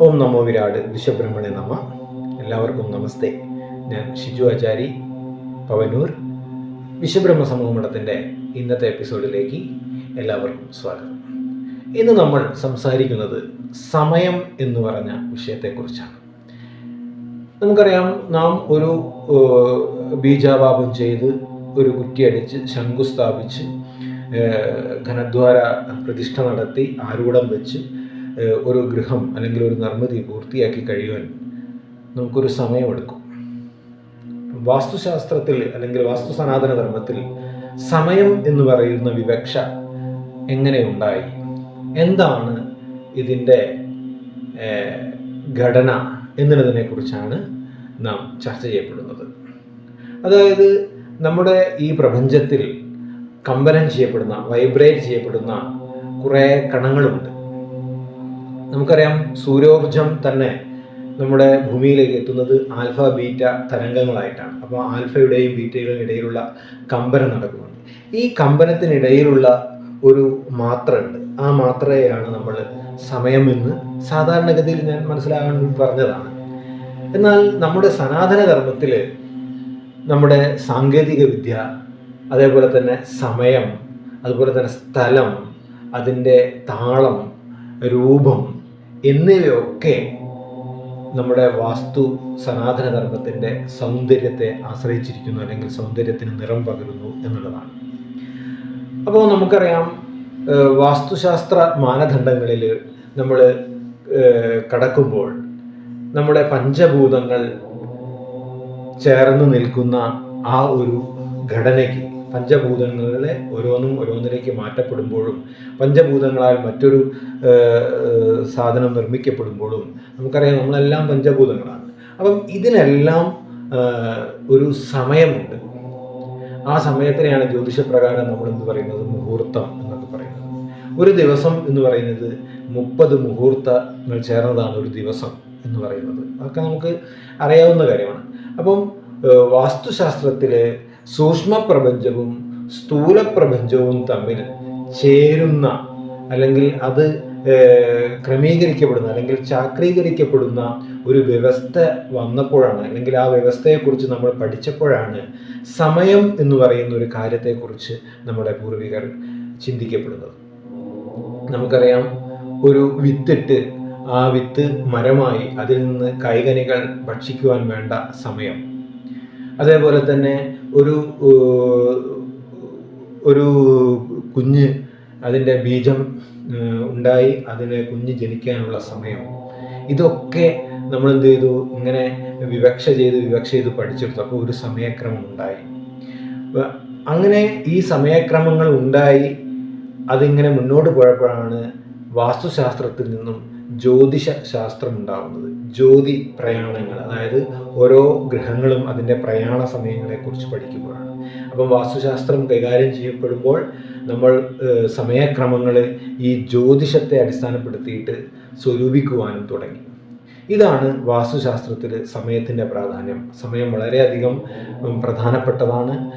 ഓം നമോ വിരാട് വിശ്വബ്രഹ്മണെ നമ. എല്ലാവർക്കും നമസ്തേ. ഞാൻ ഷിജു ആചാരി പവനൂർ. വിശ്വബ്രഹ്മ സമൂഹമഠത്തിന്റെ ഇന്നത്തെ എപ്പിസോഡിലേക്ക് എല്ലാവർക്കും സ്വാഗതം. ഇന്ന് നമ്മൾ സംസാരിക്കുന്നത് സമയം എന്ന് പറഞ്ഞ വിഷയത്തെക്കുറിച്ചാണ്. നമുക്കറിയാം നാം ഒരു ബീജാപാപം ചെയ്ത് ഒരു കുറ്റിയടിച്ച് ശംഖു സ്ഥാപിച്ച് ഏഹ്, ഘനദ്വാര പ്രതിഷ്ഠ നടത്തി ആരൂഢം വെച്ച് ഒരു ഗൃഹം അല്ലെങ്കിൽ ഒരു നിർമ്മിതി പൂർത്തിയാക്കി കഴിയുവാൻ നമുക്കൊരു സമയമെടുക്കും. വാസ്തുശാസ്ത്രത്തിൽ അല്ലെങ്കിൽ വാസ്തു സനാതന ധർമ്മത്തിൽ സമയം എന്ന് പറയുന്ന വിവക്ഷ എങ്ങനെ ഉണ്ടായി? എന്താണ് ഇതിന്റെ ഘടന എന്നുള്ളതിനെ കുറിച്ചാണ് നാം ചർച്ച ചെയ്യപ്പെടുന്നത്. അതായത് നമ്മുടെ ഈ പ്രപഞ്ചത്തിൽ കമ്പനം ചെയ്യപ്പെടുന്ന വൈബ്രേറ്റ് ചെയ്യപ്പെടുന്ന കുറേ കണങ്ങളുണ്ട്. നമുക്കറിയാം സൂര്യോർജം തന്നെ നമ്മുടെ ഭൂമിയിലേക്ക് എത്തുന്നത് ആൽഫ ബീറ്റ തരംഗങ്ങളായിട്ടാണ്. അപ്പോൾ ആൽഫയുടെയും ബീറ്റയുടെയും ഇടയിലുള്ള കമ്പനം നടക്കുന്നുണ്ട്. ഈ കമ്പനത്തിനിടയിലുള്ള ഒരു മാത്ര ഉണ്ട് ആ മാത്രയാണ് നമ്മൾ സമയമെന്ന് സാധാരണഗതിയിൽ ഞാൻ മനസ്സിലാകാൻ പറഞ്ഞതാണ്. എന്നാൽ നമ്മുടെ സനാതന ധർമ്മത്തിൽ നമ്മുടെ സാങ്കേതിക വിദ്യ അതേപോലെ തന്നെ സമയം അതുപോലെ തന്നെ സ്ഥലം അതിന്റെ താളം രൂപം എന്നിവയൊക്കെ നമ്മുടെ വാസ്തു സനാതന ധർമ്മത്തിന്റെ സൗന്ദര്യത്തെ ആശ്രയിച്ചിരിക്കുന്നു അല്ലെങ്കിൽ സൗന്ദര്യത്തിന് നിറം പകരുന്നു എന്നുള്ളതാണ്. അപ്പോൾ നമുക്കറിയാം വാസ്തുശാസ്ത്ര മാനദണ്ഡങ്ങളിൽ നമ്മൾ കടക്കുമ്പോൾ നമ്മുടെ പഞ്ചഭൂതങ്ങൾ ചേർന്ന് നിൽക്കുന്ന ആ ഒരു ഘടനയ്ക്ക് പഞ്ചഭൂതങ്ങളെ ഓരോന്നും ഓരോന്നിലേക്ക് മാറ്റപ്പെടുമ്പോഴും പഞ്ചഭൂതങ്ങളാൽ മറ്റൊരു സാധനം നിർമ്മിക്കപ്പെടുമ്പോഴും നമുക്കറിയാം നമ്മളെല്ലാം പഞ്ചഭൂതങ്ങളാണ്. അപ്പം ഇതിനെല്ലാം ഒരു സമയമുണ്ട്. ആ സമയത്തിനെയാണ് ജ്യോതിഷപ്രകാരം നമ്മൾ എന്ത് പറയുന്നത്? മുഹൂർത്തം എന്നൊക്കെ പറയുന്നത്. ഒരു ദിവസം എന്ന് പറയുന്നത് മുപ്പത് മുഹൂർത്തങ്ങൾ ചേർന്നതാണ് ഒരു ദിവസം എന്ന് പറയുന്നത്. അതൊക്കെ നമുക്ക് അറിയാവുന്ന കാര്യമാണ്. അപ്പം വാസ്തുശാസ്ത്രത്തിലെ സൂക്ഷ്മ പ്രപഞ്ചവും സ്ഥൂല പ്രപഞ്ചവും തമ്മിൽ ചേരുന്ന അല്ലെങ്കിൽ അത് ക്രമീകരിക്കപ്പെടുന്ന അല്ലെങ്കിൽ ചാക്രീകരിക്കപ്പെടുന്ന ഒരു വ്യവസ്ഥ വന്നപ്പോഴാണ് അല്ലെങ്കിൽ ആ വ്യവസ്ഥയെക്കുറിച്ച് നമ്മൾ പഠിച്ചപ്പോഴാണ് സമയം എന്ന് പറയുന്ന ഒരു കാര്യത്തെക്കുറിച്ച് നമ്മുടെ പൂർവികർ ചിന്തിക്കപ്പെടുന്നത്. നമുക്കറിയാം ഒരു വിത്തിട്ട് ആ വിത്ത് മരമായി അതിൽ നിന്ന് കൈകനികൾ ഭക്ഷിക്കുവാൻ വേണ്ട സമയം. അതേപോലെ തന്നെ ഒരു ഒരു കുഞ്ഞ് അതിന്റെ ബീജം ഉണ്ടായി അതിന് കുഞ്ഞ് ജനിക്കാനുള്ള സമയം. ഇതൊക്കെ നമ്മൾ എന്ത് ചെയ്തു? ഇങ്ങനെ വിവക്ഷ ചെയ്ത് വിവക്ഷ ചെയ്ത് പഠിച്ചെടുത്തു. അപ്പോൾ ഒരു സമയക്രമം ഉണ്ടായി. അങ്ങനെ ഈ സമയക്രമങ്ങൾ ഉണ്ടായി. അതിങ്ങനെ മുന്നോട്ട് പോയപ്പോഴാണ് വാസ്തുശാസ്ത്രത്തിൽ നിന്നും ജ്യോതിഷ ശാസ്ത്രം ഉണ്ടാകുന്നത് ജ്യോതി പ്രയാണങ്ങൾ അതായത് ഓരോ ഗ്രഹങ്ങളും അതിന്റെ പ്രയാണ സമയങ്ങളെ സമയങ്ങളെക്കുറിച്ച് പഠിക്കുമ്പോഴാണ്. അപ്പം വാസ്തുശാസ്ത്രം കൈകാര്യം ചെയ്യപ്പെടുമ്പോൾ നമ്മൾ സമയക്രമങ്ങൾ ഈ ജ്യോതിഷത്തെ അടിസ്ഥാനപ്പെടുത്തിയിട്ട് സ്വരൂപിക്കുവാനും തുടങ്ങി. ഇതാണ് വാസ്തുശാസ്ത്രത്തിൽ സമയത്തിന്റെ പ്രാധാന്യം. സമയം വളരെയധികം പ്രധാനപ്പെട്ടതാണ്.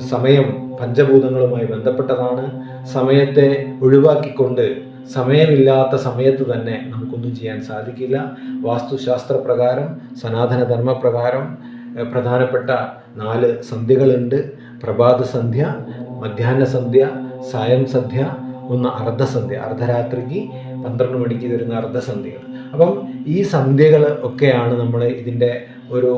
സമയം പഞ്ചഭൂതങ്ങളുമായി ബന്ധപ്പെട്ടതാണ്. സമയത്തെ ഒഴിവാക്കിക്കൊണ്ട് സമയമില്ലാത്ത സമയത്ത് തന്നെ നമുക്കൊന്നും ചെയ്യാൻ സാധിക്കില്ല. വാസ്തുശാസ്ത്ര പ്രകാരം സനാതന ധർമ്മപ്രകാരം ഏഹ്, പ്രധാനപ്പെട്ട നാല് സന്ധ്യകളുണ്ട്. പ്രഭാത സന്ധ്യ മധ്യാഹ്ന സന്ധ്യ സായം സന്ധ്യ ഒന്ന് അർദ്ധസന്ധ്യ. അർദ്ധരാത്രിക്ക് പന്ത്രണ്ട് മണിക്ക് വരുന്ന അർദ്ധസന്ധ്യകൾ. അപ്പം ഈ സന്ധ്യകൾ ഒക്കെയാണ് നമ്മൾ ഇതിന്റെ ഒരു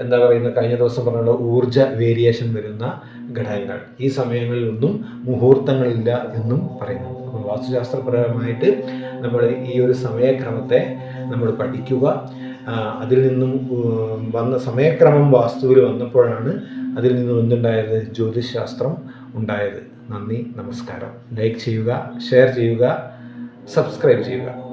എന്താ പറയുന്ന കഴിഞ്ഞ ദിവസം പറഞ്ഞ ഊർജ വേരിയേഷൻ വരുന്ന ഘടകങ്ങൾ. ഈ സമയങ്ങളിലൊന്നും മുഹൂർത്തങ്ങളില്ല എന്നും പറയുന്നു. അപ്പോൾ വാസ്തുശാസ്ത്രപരമായിട്ട് നമ്മൾ ഈ ഒരു സമയക്രമത്തെ നമ്മൾ പഠിക്കുക. അതിൽ നിന്നും വന്ന സമയക്രമം വാസ്തുവിൽ വന്നപ്പോഴാണ് അതിൽ നിന്നും എന്തുണ്ടായത്? ജ്യോതിശാസ്ത്രം ഉണ്ടായത്. നന്ദി നമസ്കാരം. ലൈക്ക് ചെയ്യുക ഷെയർ ചെയ്യുക സബ്സ്ക്രൈബ് ചെയ്യുക.